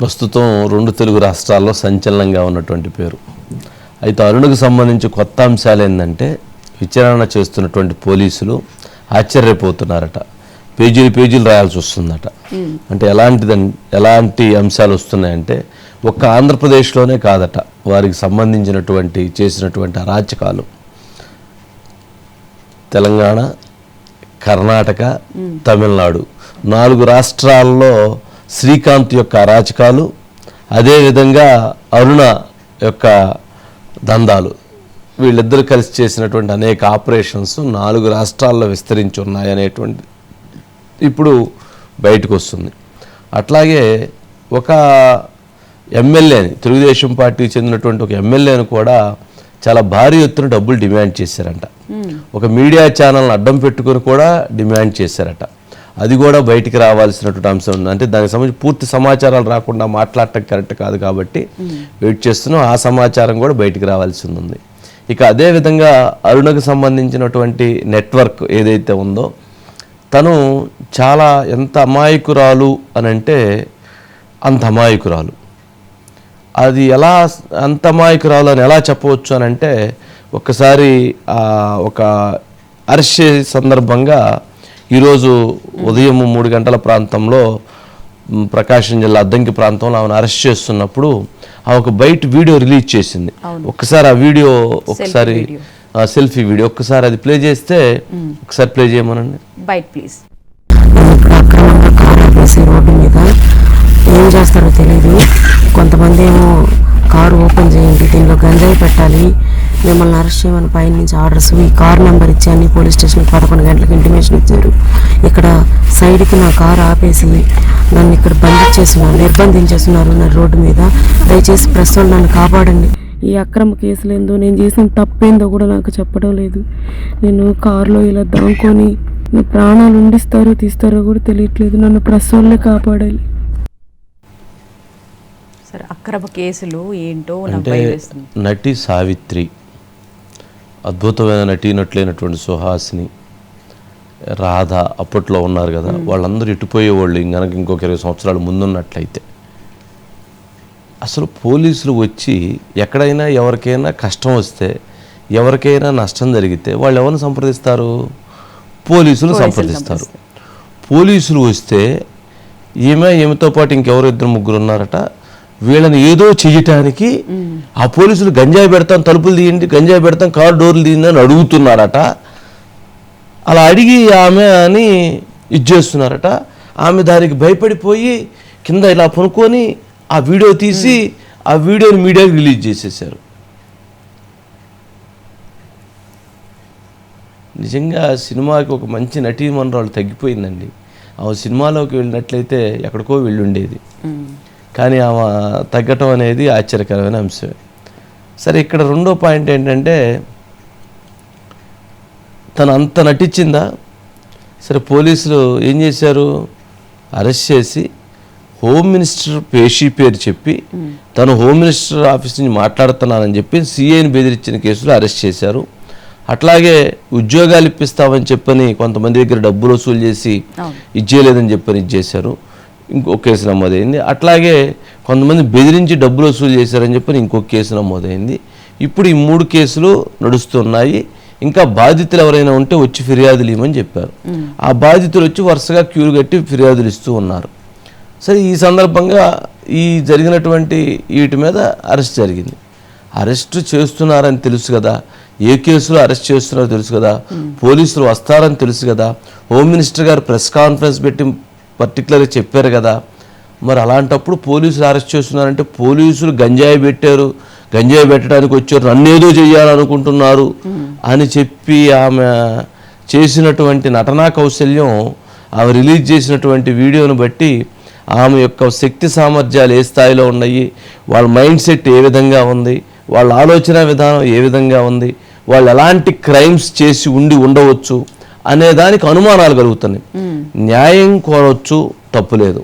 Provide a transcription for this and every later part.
ప్రస్తుతం రెండు తెలుగు రాష్ట్రాల్లో సంచలనంగా ఉన్నటువంటి పేరు. అయితే అరుణకు సంబంధించి కొత్త అంశాలు ఏంటంటే విచారణ చేస్తున్నటువంటి పోలీసులు ఆశ్చర్యపోతున్నారట. పేజీలు పేజీలు రాయాల్సి వస్తుందట. అంటే ఎలాంటిది ఎలాంటి అంశాలు వస్తున్నాయంటే ఒక్క ఆంధ్రప్రదేశ్లోనే కాదట. వారికి సంబంధించినటువంటి చేసినటువంటి అరాచకాలు. తెలంగాణ కర్ణాటక తమిళనాడు. నాలుగు రాష్ట్రాల్లో శ్రీకాంత్ యొక్క అరాచకాలు అదేవిధంగా అరుణ యొక్క దందాలు. వీళ్ళిద్దరూ కలిసి చేసినటువంటి అనేక ఆపరేషన్స్ నాలుగు రాష్ట్రాల్లో విస్తరించి ఉన్నాయనేటువంటి ఇప్పుడు బయటకు వస్తుంది అట్లాగే ఒక ఎమ్మెల్యేని తెలుగుదేశం పార్టీకి చెందినటువంటి ఒక ఎమ్మెల్యేని కూడా చాలా భారీ ఎత్తున డబ్బులు డిమాండ్ చేశారంట. ఒక మీడియా ఛానల్ని అడ్డం పెట్టుకొని కూడా డిమాండ్ చేశారట. అది కూడా బయటికి రావాల్సినటువంటి అంశం ఉంది. అంటే దానికి సంబంధించి పూర్తి సమాచారాలు రాకుండా మాట్లాడటం కరెక్ట్ కాదు కాబట్టి వెయిట్ చేస్తున్నాం. ఆ సమాచారం కూడా బయటికి రావాల్సి ఉంది. ఇక అదేవిధంగా అరుణకు సంబంధించినటువంటి నెట్వర్క్ ఏదైతే ఉందో తను చాలా ఎంత అమాయకురాలు అని అంటే అంత అమాయకురాలు. అది ఎలా అంత అమాయకురాలు అని ఎలా చెప్పవచ్చు అని అంటే ఒక్కసారి ఒక అరెస్ట్ సందర్భంగా ఈరోజు ఉదయం మూడు గంటల ప్రాంతంలో ప్రకాశం జిల్లా అద్దంకి ప్రాంతంలో ఆమెను అరెస్ట్ చేస్తున్నప్పుడు ఆ ఒక బయట వీడియో రిలీజ్ చేసింది. ఒక్కసారి ఆ వీడియో ఒకసారి సెల్ఫీ వీడియో. ఒక్కసారి అది ప్లే చేస్తే ఒకసారి ప్లే చేయమనండి. Byte please. ఏం చేస్తారో తెలియదు కొంతమంది ఏమో కారు ఓపెన్ చేయండి దీనిలో గంజాయి పెట్టాలి మిమ్మల్ని అరెస్ట్ చేయమని పైన నుంచి ఆర్డర్స్ ఈ కార్ నెంబర్ ఇచ్చి అన్ని పోలీస్ స్టేషన్కి పదకొండు గంటలకు ఇంటిమేషన్ ఇచ్చారు. ఇక్కడ సైడ్కి నా కారు ఆపేసి నన్ను ఇక్కడ బంధించేస్తున్నారు నిర్బంధించేస్తున్నారు నా రోడ్డు మీద. దయచేసి ప్రస్తుతం నన్ను కాపాడండి. ఈ అక్రమ కేసులు ఏందో నేను చేసిన తప్పేందో కూడా నాకు చెప్పడం లేదు. నేను కారులో ఇలా దాంకొని నా ప్రాణాలు ఉండిస్తారో తీస్తారో కూడా తెలియట్లేదు. నన్ను ప్రసవల్లే కాపాడాలి. సరే అక్రమ కేసులు ఏంటో నటి సావిత్రి అద్భుతమైన నటీనట్లైనటువంటి సుహాసిని రాధ అప్పట్లో ఉన్నారు కదా వాళ్ళందరూ ఇటుపోయేవాళ్ళు ఇంకనక ఇంకొక ఇరవై సంవత్సరాలు ముందున్నట్లయితే? అసలు పోలీసులు వచ్చి ఎక్కడైనా ఎవరికైనా కష్టం వస్తే ఎవరికైనా నష్టం జరిగితే వాళ్ళు ఎవరిని సంప్రదిస్తారు? పోలీసులు సంప్రదిస్తారు. పోలీసులు వస్తే ఈమె ఈమెతో పాటు ఇంకెవరు ఇద్దరు ముగ్గురు ఉన్నారట వీళ్ళని ఏదో చెయ్యటానికి ఆ పోలీసులు గంజాయి పెడతాం తలుపులు తీయండి గంజాయి పెడతాం కారు డోర్లు తీయండి అని అడుగుతున్నారట. అలా అడిగి ఆమె అని ఇది చేస్తున్నారట. ఆమె దానికి భయపడిపోయి కింద ఇలా పనుకొని ఆ వీడియో తీసి ఆ వీడియోని మీడియాకి రిలీజ్ చేసేసారు నిజంగా సినిమాకి ఒక మంచి నటీమనరాలు తగ్గిపోయిందండి. ఆ సినిమాలోకి వెళ్ళినట్లయితే ఎక్కడికో వెళ్ళుండేది కానీ ఆమె తగ్గటం అనేది ఆశ్చర్యకరమైన అంశమే. సరే ఇక్కడ రెండో పాయింట్ ఏంటంటే తను అంత నటించిందా? సరే పోలీసులు ఏం చేశారు? అరెస్ట్ చేసి హోమ్ మినిస్టర్ పేషీ పేరు చెప్పి తను హోమ్ మినిస్టర్ ఆఫీస్ నుంచి మాట్లాడుతున్నానని చెప్పి సీఏని బెదిరించిన కేసులో అరెస్ట్ చేశారు. అట్లాగే ఉద్యోగాలు ఇప్పిస్తామని చెప్పని కొంతమంది దగ్గర డబ్బులు వసూలు చేసి ఇచ్చేయలేదని చెప్పని ఇచ్చేశారు ఇంకో కేసు నమోదైంది. అట్లాగే కొంతమంది బెదిరించి డబ్బులు వసూలు చేశారని చెప్పని ఇంకొక కేసు నమోదైంది. ఇప్పుడు ఈ మూడు కేసులు నడుస్తున్నాయి. ఇంకా బాధితులు ఎవరైనా ఉంటే వచ్చి ఫిర్యాదులు ఇవ్వమని చెప్పారు. ఆ బాధితులు వచ్చి వరుసగా క్యూలు కట్టి ఫిర్యాదులు ఇస్తూ ఉన్నారు. సరే ఈ సందర్భంగా ఈ జరిగినటువంటి వీటి మీద అరెస్ట్ జరిగింది. అరెస్ట్ చేస్తున్నారని తెలుసు కదా. ఏ కేసులో అరెస్ట్ చేస్తున్నారో తెలుసు కదా. పోలీసులు వస్తారని తెలుసు కదా. హోమ్ మినిస్టర్ గారు ప్రెస్ కాన్ఫరెన్స్ పెట్టి పర్టికులర్గా చెప్పారు కదా. మరి అలాంటప్పుడు పోలీసులు అరెస్ట్ చేస్తున్నారంటే పోలీసులు గంజాయి పెట్టారు. గంజాయి పెట్టడానికి వచ్చారు. నన్నేదో ఏదో అని చెప్పి ఆమె చేసినటువంటి నటనా కౌశల్యం ఆమె రిలీజ్ చేసినటువంటి వీడియోను బట్టి ఆమె యొక్క శక్తి సామర్థ్యాలు ఏ స్థాయిలో ఉన్నాయి? వాళ్ళ మైండ్ సెట్ ఏ విధంగా ఉంది? వాళ్ళ ఆలోచన విధానం ఏ విధంగా ఉంది? వాళ్ళు ఎలాంటి క్రైమ్స్ చేసి ఉండి ఉండవచ్చు? అనే దానికి అనుమానాలు కలుగుతున్నాయి. న్యాయం కోరవచ్చు తప్పులేదు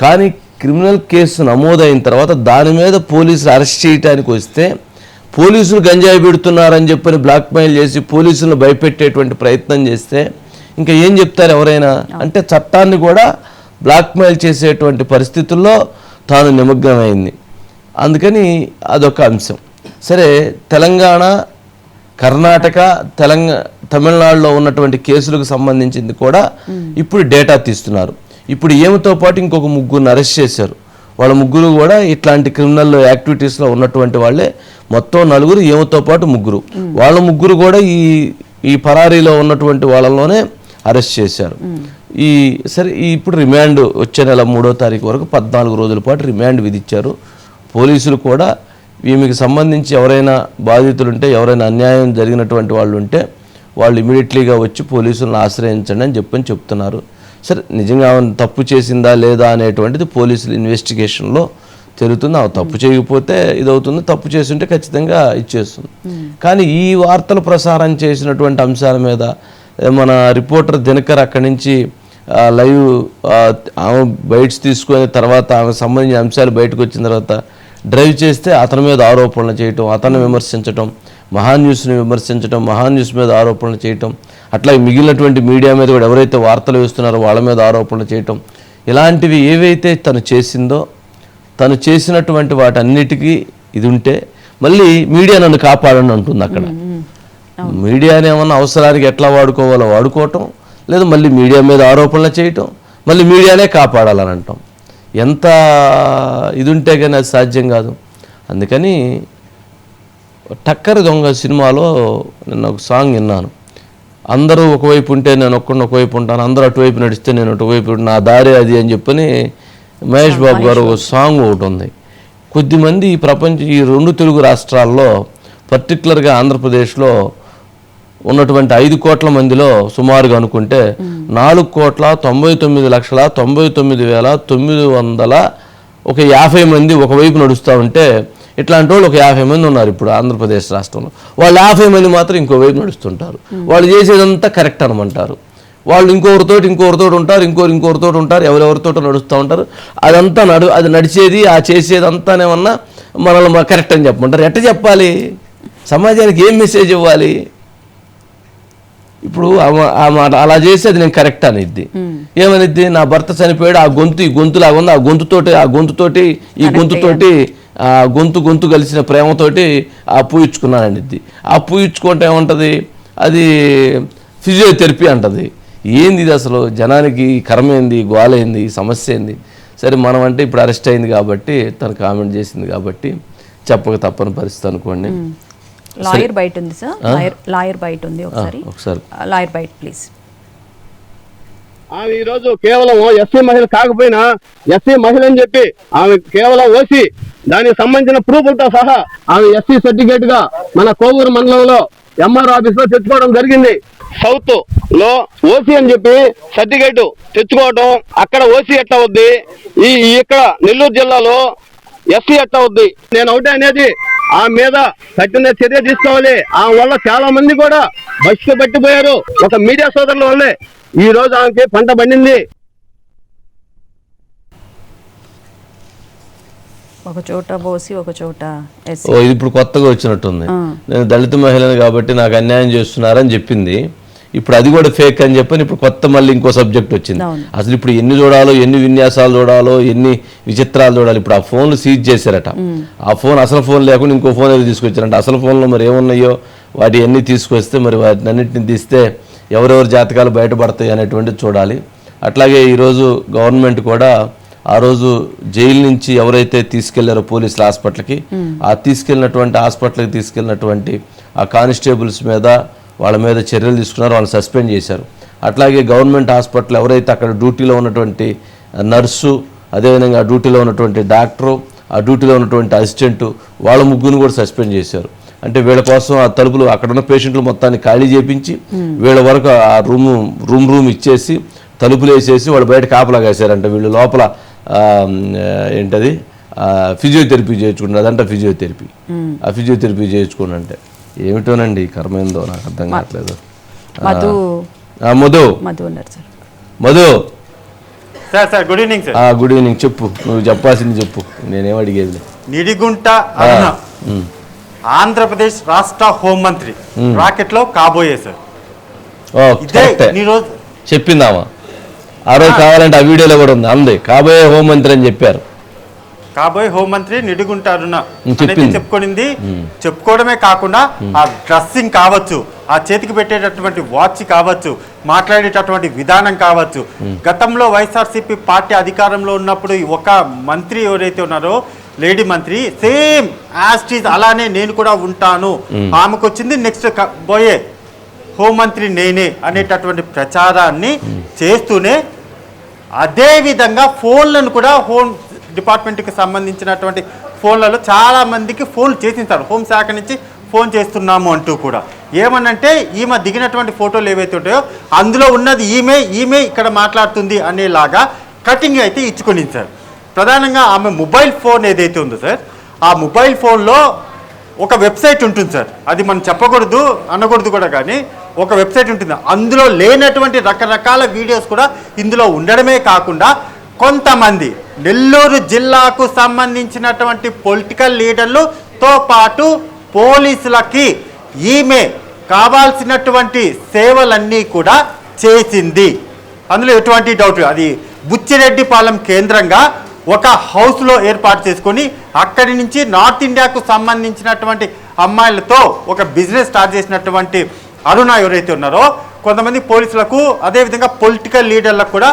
కానీ క్రిమినల్ కేసు నమోదైన తర్వాత దాని మీద పోలీసులు అరెస్ట్ చేయడానికి వస్తే పోలీసులు గంజాయి పెడుతున్నారని చెప్పని బ్లాక్మెయిల్ చేసి పోలీసులను భయపెట్టేటువంటి ప్రయత్నం చేస్తే ఇంకా ఏం చెప్తారు ఎవరైనా? అంటే చట్టాన్ని కూడా బ్లాక్మెయిల్ చేసేటువంటి పరిస్థితుల్లో తాను నిమగ్నమైంది. అందుకని అదొక అంశం. సరే తెలంగాణ కర్ణాటక తెలంగాణ తమిళనాడులో ఉన్నటువంటి కేసులకు సంబంధించింది కూడా ఇప్పుడు డేటా తీస్తున్నారు. ఇప్పుడు ఏమితో పాటు ఇంకొక ముగ్గురిని అరెస్ట్ చేశారు. వాళ్ళ ముగ్గురు కూడా ఇట్లాంటి క్రిమినల్ యాక్టివిటీస్లో ఉన్నటువంటి వాళ్ళే. మొత్తం నలుగురు ఏమితో పాటు ముగ్గురు. వాళ్ళ ముగ్గురు కూడా ఈ ఈ పరారీలో ఉన్నటువంటి వాళ్ళలోనే అరెస్ట్ చేశారు. ఈ సరే ఈ ఇప్పుడు రిమాండ్ వచ్చే నెల మూడో తారీఖు వరకు పద్నాలుగు రోజుల పాటు రిమాండ్ విధించారు పోలీసులు కూడా ఈమెకి సంబంధించి ఎవరైనా బాధితులు ఉంటే ఎవరైనా అన్యాయం జరిగినటువంటి వాళ్ళు ఉంటే వాళ్ళు ఇమీడియట్లీగా వచ్చి పోలీసులను ఆశ్రయించండి అని చెప్పని చెప్తున్నారు. సరే నిజంగా ఆమె తప్పు చేసిందా లేదా అనేటువంటిది పోలీసుల ఇన్వెస్టిగేషన్లో తెలుస్తుంది ఆమె తప్పు చేయకపోతే ఇదవుతుంది. తప్పు చేస్తుంటే ఖచ్చితంగా ఇచ్చేస్తుంది. కానీ ఈ వార్తలు ప్రసారం చేసినటువంటి అంశాల మీద మన రిపోర్టర్ దినకర్ అక్కడి నుంచి లైవ్ ఆమె బయట్స్ తీసుకొని తర్వాత ఆమె సంబంధించిన అంశాలు బయటకు వచ్చిన తర్వాత డ్రైవ్ చేస్తే అతని మీద ఆరోపణలు చేయటం అతన్ని విమర్శించటం మహాన్ న్యూస్ని విమర్శించటం మహాన్ న్యూస్ మీద ఆరోపణలు చేయటం అట్లా మిగిలినటువంటి మీడియా మీద కూడా ఎవరైతే వార్తలు వేస్తున్నారో వాళ్ళ మీద ఆరోపణలు చేయటం ఇలాంటివి ఏవైతే తను చేసిందో తను చేసినటువంటి వాటన్నిటికీ ఇది ఉంటే మళ్ళీ మీడియా నన్ను కాపాడని అంటుంది అక్కడ. మీడియాని ఏమన్నా అవసరానికి ఎట్లా వాడుకోవాలో వాడుకోవటం లేదా మళ్ళీ మీడియా మీద ఆరోపణలు చేయటం మళ్ళీ మీడియానే కాపాడాలని అంటాం. ఎంత ఇది ఉంటే కానీ అది సాధ్యం కాదు. అందుకని టక్కర్ దొంగ సినిమాలో నిన్న ఒక సాంగ్ విన్నాను. అందరూ ఒకవైపు ఉంటే నేను ఒక్కడిని ఒకవైపు ఉంటాను అందరూ అటువైపు నడిస్తే నేను అటువైపు. నా దారే అది అని చెప్పని మహేష్ బాబు గారు ఒక సాంగ్ ఒకటి ఉంది. కొద్దిమంది ఈ ప్రపంచ ఈ రెండు తెలుగు రాష్ట్రాల్లో పర్టికులర్గా ఆంధ్రప్రదేశ్లో ఉన్నటువంటి ఐదు కోట్ల మందిలో సుమారుగా అనుకుంటే నాలుగు కోట్ల తొంభై తొమ్మిది లక్షల తొంభై తొమ్మిది వేల తొమ్మిది వందల ఒక యాభై మంది ఒకవైపు నడుస్తూ ఉంటే ఇట్లాంటి వాళ్ళు ఒక యాభై మంది ఉన్నారు ఇప్పుడు ఆంధ్రప్రదేశ్ రాష్ట్రంలో. వాళ్ళు యాభై మంది మాత్రం ఇంకో వైపు నడుస్తుంటారు. వాళ్ళు చేసేదంతా కరెక్ట్ అనమంటారు. వాళ్ళు ఇంకొకరితోటి ఇంకొకరితోటి ఉంటారు ఇంకోరు ఇంకొకరితోటి ఉంటారు ఎవరెవరితో నడుస్తూ ఉంటారు. అదంతా నడు అది నడిచేది ఆ చేసేదంతానేమన్నా మనల్ని కరెక్ట్ అని చెప్పమంటారు. ఎట్ట చెప్పాలి? సమాజానికి ఏం మెసేజ్ ఇవ్వాలి? ఇప్పుడు ఆమె ఆమె అలా చేసి అది నేను కరెక్ట్ అనిద్ది. ఏమనిద్ది? నా భర్త చనిపోయాడు ఆ గొంతు ఈ గొంతు లాగా ఉంది ఆ గొంతుతోటి ఆ గొంతుతోటి ఈ గొంతుతోటి ఆ గొంతు గొంతు కలిసిన ప్రేమతోటి ఆ పూయించుకున్నాను అనిద్ది ఆ పూయించుకుంటే ఏముంటుంది? అది ఫిజియోథెరపీ అంటది. ఏంది ఇది అసలు? జనానికి కర్మ ఏంది? గోలేంది సమస్య ఏంది? సరే మనం అంటే ఇప్పుడు అరెస్ట్ అయింది కాబట్టి తను కామెంట్ చేసింది కాబట్టి చెప్పక తప్పని పరిస్థితి అనుకోండి. లాయర్ బయట ఉంది సార్ లాయర్ లాయర్ బయట ఉంది ఒకసారి. లాయర్ బయట ప్లీజ్ ఆమె ఈ రోజు కేవలం ఎస్సీ మహిళ కాకపోయినా ఎస్సీ మహిళ అని చెప్పి ఆమె కేవలం ఓసీ దానికి సంబంధించిన ప్రూఫ్లతో సహా ఆమె ఎస్సీ సర్టిఫికేట్గా మన కోవూరు మండలంలో ఎంఆర్ ఆఫీస్లో తెచ్చుకోవడం జరిగింది. సౌత్లో ఓసీ అని చెప్పి సర్టిఫికేట్ తెచ్చుకోవడం అక్కడ ఓసీ ఎట్లా అవుద్ది? ఈ ఈ ఇక్కడ నెల్లూరు జిల్లాలో ఎస్సీ ఎట్లా అవుద్ది? నేను ఒకటే అనేది ఆ మీద కఠిన చర్య తీసుకోవాలి. ఆ వల్ల చాలా మంది కూడా బస్సు పట్టిపోయారు. ఒక మీడియా సోదరుల వల్లే ఈ రోజు ఆమెకి పంట పండింది. ఒక చోట బోసి ఒక చోట ఇది ఇప్పుడు కొత్తగా వచ్చినట్టుంది. నేను దళిత మహిళను కాబట్టి నాకు అన్యాయం చేస్తున్నారని చెప్పింది. ఇప్పుడు అది కూడా ఫేక్ అని చెప్పని ఇప్పుడు కొత్త మళ్ళీ ఇంకో సబ్జెక్ట్ వచ్చింది. అసలు ఇప్పుడు ఎన్ని చూడాలో ఎన్ని విన్యాసాలు చూడాలో ఎన్ని విచిత్రాలు చూడాలి ఇప్పుడు ఆ ఫోన్లు సీజ్ చేశారట. ఆ ఫోన్ అసలు ఫోన్ లేకుండా ఇంకో ఫోన్ ఏదో తీసుకొచ్చారంట. అసలు ఫోన్లో మరి ఏమున్నాయో వాటి అన్ని తీసుకొస్తే మరి వాటిని అన్నింటిని తీస్తే ఎవరెవరి జాతకాలు బయటపడతాయి అనేటువంటిది చూడాలి. అట్లాగే ఈరోజు గవర్నమెంట్ కూడా ఆ రోజు జైలు నుంచి ఎవరైతే తీసుకెళ్ళారో పోలీసుల హాస్పిటల్కి ఆ తీసుకెళ్ళినటువంటి హాస్పిటల్కి తీసుకెళ్ళినటువంటి ఆ కానిస్టేబుల్స్ మీద వాళ్ళ మీద చర్యలు తీసుకున్నారు వాళ్ళని సస్పెండ్ చేశారు. అట్లాగే గవర్నమెంట్ హాస్పిటల్ ఎవరైతే అక్కడ డ్యూటీలో ఉన్నటువంటి నర్సు అదేవిధంగా డ్యూటీలో ఉన్నటువంటి డాక్టరు ఆ డ్యూటీలో ఉన్నటువంటి అసిస్టెంట్ వాళ్ళ ముగ్గురు కూడా సస్పెండ్ చేశారు. అంటే వీళ్ళ కోసం ఆ తలుపులు అక్కడ ఉన్న పేషెంట్లు మొత్తాన్ని ఖాళీ చేపించి వీళ్ళ వరకు ఆ రూమ్ రూమ్ రూమ్ ఇచ్చేసి తలుపులు వేసేసి వాళ్ళు బయట కాపలా కాశారంట. వీళ్ళు లోపల ఏంటది? ఫిజియోథెరపీ చేయించుకుంటారు అదంట ఫిజియోథెరపీ. ఆ ఫిజియోథెరపీ చేయించుకోండి అంటే ఏమిటోనండి కర్మ ఏందో నాకు అర్థం కావట్లేదు. మధు. ఆ, మధు. మధు ఉన్నారు sir. Madhu. Sir sir good evening sir. ఆ, గుడ్ ఈవినింగ్. చెప్పు నువ్వు చెప్పాల్సింది చెప్పు. నేనేం అడిగేది? నిడిగుంట ఆంధ్రప్రదేశ్ రాష్ట్ర హోంమంత్రి. రాకెట్లో కాబోయే సార్. ఇదే చెప్పిందామా? ఆ రోజు కావాలంటే ఆ వీడియోలో కూడా ఉంది. అంది కాబోయే హోంమంత్రి అని చెప్పారు. కాబోయే హోంమంత్రి నిడుగుంటారున్న అనేది. చెప్పుకొనింది. చెప్పుకోవడమే కాకుండా ఆ డ్రెస్సింగ్ కావచ్చు ఆ చేతికి పెట్టేటటువంటి వాచ్ కావచ్చు మాట్లాడేటటువంటి విధానం కావచ్చు. గతంలో వైఎస్ఆర్సీపీ పార్టీ అధికారంలో ఉన్నప్పుడు ఒక మంత్రి ఎవరైతే ఉన్నారో లేడీ మంత్రి సేమ్ యాస్టీజ్ అలానే నేను కూడా ఉంటాను. ఆమెకు వచ్చింది నెక్స్ట్ పోయే హోంమంత్రి నేనే అనేటటువంటి ప్రచారాన్ని చేస్తూనే అదే విధంగా ఫోన్లను కూడా హోమ్ డిపార్ట్మెంట్కి సంబంధించినటువంటి ఫోన్లలో చాలామందికి ఫోన్లు ఫోన్ చేసింటారు హోంశాఖ నుంచి ఫోన్ చేస్తున్నాము అంటూ కూడా. ఏమనంటే ఈమె దిగినటువంటి ఫోటోలు ఏవైతే ఉంటాయో అందులో ఉన్నది ఈమె ఈమె ఇక్కడ మాట్లాడుతుంది అనేలాగా కటింగ్ అయితే ఇచ్చుకుని సార్ ప్రధానంగా ఆమె మొబైల్ ఫోన్ ఏదైతే ఉందో సార్ ఆ మొబైల్ ఫోన్లో ఒక వెబ్సైట్ ఉంటుంది సార్. అది మనం చెప్పకూడదు అనకూడదు కూడా కానీ ఒక వెబ్సైట్ ఉంటుంది. అందులో లేనటువంటి రకరకాల వీడియోస్ కూడా ఇందులో ఉండడమే కాకుండా కొంతమంది నెల్లూరు జిల్లాకు సంబంధించినటువంటి పొలిటికల్ లీడర్లుతో పాటు పోలీసులకి ఈమె కావాల్సినటువంటి సేవలన్నీ కూడా చేసింది. అందులో ఎటువంటి డౌట్ అది బుచ్చిరెడ్డిపాలెం కేంద్రంగా ఒక హౌస్లో ఏర్పాటు చేసుకొని అక్కడి నుంచి నార్త్ ఇండియాకు సంబంధించినటువంటి అమ్మాయిలతో ఒక బిజినెస్ స్టార్ట్ చేసినటువంటి అరుణ ఎవరైతే ఉన్నారో కొంతమంది పోలీసులకు అదేవిధంగా పొలిటికల్ లీడర్లకు కూడా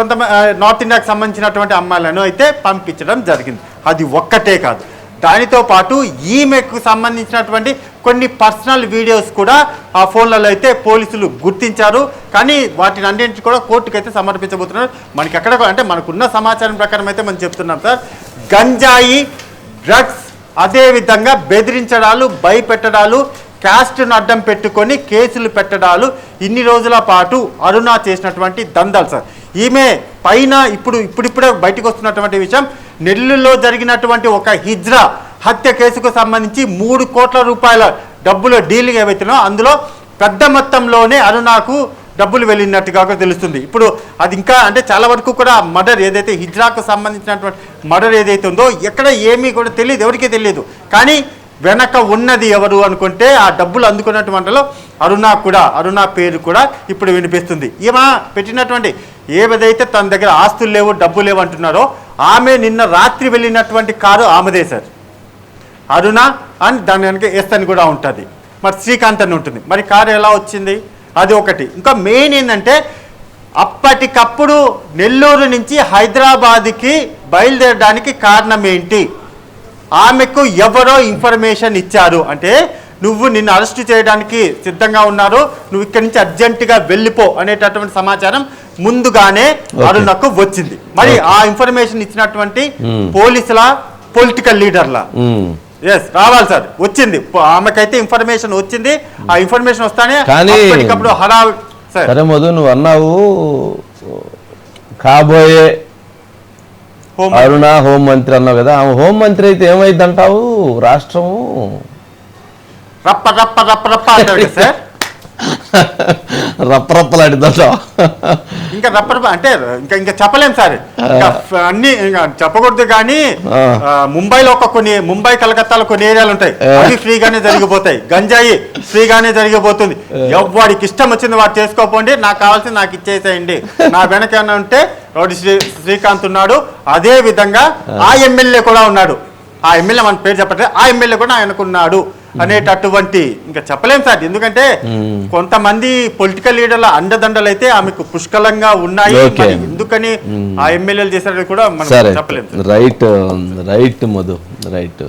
కొంతమంది నార్త్ ఇండియాకు సంబంధించినటువంటి అమ్మాయిలను అయితే పంపించడం జరిగింది. అది ఒక్కటే కాదు. దానితో పాటు ఈమెకు సంబంధించినటువంటి కొన్ని పర్సనల్ వీడియోస్ కూడా ఆ ఫోన్లలో అయితే పోలీసులు గుర్తించారు. కానీ వాటిని అన్నింటి కూడా కోర్టుకు అయితే సమర్పించబోతున్నారు. మనకి ఎక్కడ అంటే మనకున్న సమాచారం ప్రకారం అయితే మనం చెప్తున్నాం సార్. గంజాయి డ్రగ్స్ అదేవిధంగా బెదిరించడాలు భయపెట్టడాలు క్యాస్ట్ను అడ్డం పెట్టుకొని కేసులు పెట్టడాలు ఇన్ని రోజుల పాటు అరుణ చేసినటువంటి దందాలు సార్. ఈమె పైన ఇప్పుడు ఇప్పుడిప్పుడే బయటకు వస్తున్నటువంటి విషయం నెల్లూరులో జరిగినటువంటి ఒక హిజ్రా హత్య కేసుకు సంబంధించి మూడు కోట్ల రూపాయల డబ్బులు డీలింగ్ ఏవైతేనో అందులో పెద్ద మొత్తంలోనే అరుణాకు డబ్బులు వెళ్ళినట్టుగా తెలుస్తుంది. ఇప్పుడు అది ఇంకా అంటే చాలా వరకు కూడా మర్డర్ ఏదైతే హిజ్రాకు సంబంధించినటువంటి మర్డర్ ఏదైతే ఉందో ఎక్కడ ఏమీ కూడా తెలియదు ఎవరికీ తెలియదు. కానీ వెనక ఉన్నది ఎవరు అనుకుంటే ఆ డబ్బులు అందుకున్నటువంటిలో అరుణ కూడా అరుణ పేరు కూడా ఇప్పుడు వినిపిస్తుంది. ఈమె పెట్టినటువంటి ఏదైతే తన దగ్గర ఆస్తులు లేవు డబ్బు లేవు అంటున్నారో ఆమె నిన్న రాత్రి వెళ్ళినటువంటి కారు ఆమెదే సార్. అరుణ అని దాని వెనక ఎస్ అని కూడా ఉంటుంది. మరి శ్రీకాంత్ అని ఉంటుంది. మరి కారు ఎలా వచ్చింది? అది ఒకటి. ఇంకా మెయిన్ ఏంటంటే అప్పటికప్పుడు నెల్లూరు నుంచి హైదరాబాద్కి బయలుదేరడానికి కారణం ఏంటి? ఆమెకు ఎవరో ఇన్ఫర్మేషన్ ఇచ్చారు. అంటే నువ్వు నిన్ను అరెస్ట్ చేయడానికి సిద్ధంగా ఉన్నారు. నువ్వు ఇక్కడి నుంచి అర్జెంటుగా వెళ్ళిపో అనేటటువంటి సమాచారం ముందుగానే. అరుణకు వచ్చింది. మరి ఆ ఇన్ఫర్మేషన్ ఇచ్చినటువంటి. పోలీసుల పొలిటికల్ లీడర్ల. ఎస్ రావాలి సార్. వచ్చింది. ఆమెకైతే ఇన్ఫర్మేషన్ వచ్చింది. ఆ ఇన్ఫర్మేషన్ వస్తానే అప్పటికప్పుడు హడా సార్. మధు నువ్వు అన్నావు కాబోయే అరుణ హోంమంత్రి అన్నావు కదా ఆమె హోంమంత్రి అయితే ఏమైంది అంటావు రాష్ట్రము రప్ప రప్ప రప్ప రప్ప అంటాడు సార్. రప్పరప్పలాడిద్దంటావు ఇంకా రప్ప రప్ప అంటే ఇంకా ఇంకా చెప్పలేం సార్. అన్ని ఇంకా చెప్పకూడదు కానీ ముంబైలో ఒక కొన్ని ముంబై కలకత్తాలో కొన్ని ఏరియాలు ఉంటాయి. అవి ఫ్రీగానే జరిగిపోతాయి. గంజాయి ఫ్రీగానే జరిగిపోతుంది. ఎవరికి ఇష్టం వచ్చింది వాడు చేసుకోపోండి. నాకు కావాల్సింది నాకు ఇచ్చేసేయండి. నా వెనక ఏమైనా ఉంటే రౌడీ శ్రీ శ్రీకాంత్ ఉన్నాడు. అదే విధంగా ఆ. ఎమ్మెల్యే కూడా ఉన్నాడు. ఆ ఎమ్మెల్యే మన పేరు చెప్పట్లే ఆ ఎమ్మెల్యే కూడా ఆయనకున్నాడు అనేటటువంటి ఇంకా చెప్పలేం సార్. ఎందుకంటే. కొంతమంది పొలిటికల్ లీడర్ల అండదండలు అయితే ఆమెకు పుష్కలంగా ఉన్నాయి. ఎందుకని ఆ ఎమ్మెల్యేలు చేశారని కూడా మనం చెప్పలేం రైట్ రైట్ మధు రైట్.